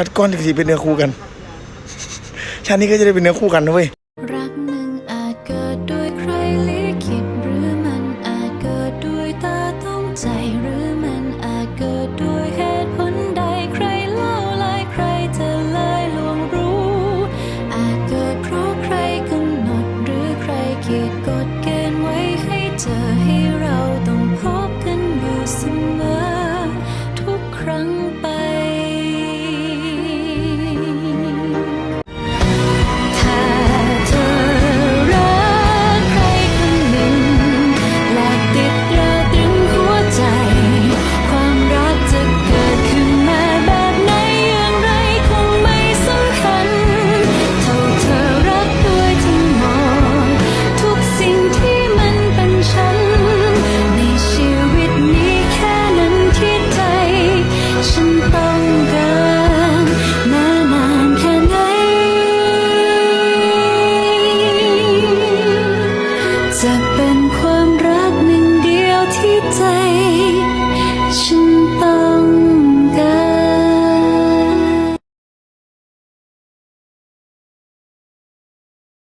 ชัดก้อนอีกสีเป็นเนื้อคู่กันชาตินี้ก็จะได้เป็นเนื้อคู่กันนะเว้ยกฎเกณฑ์ไว้ให้เจอให้ เป็นความรักหนึ่งเดียวที่ใจ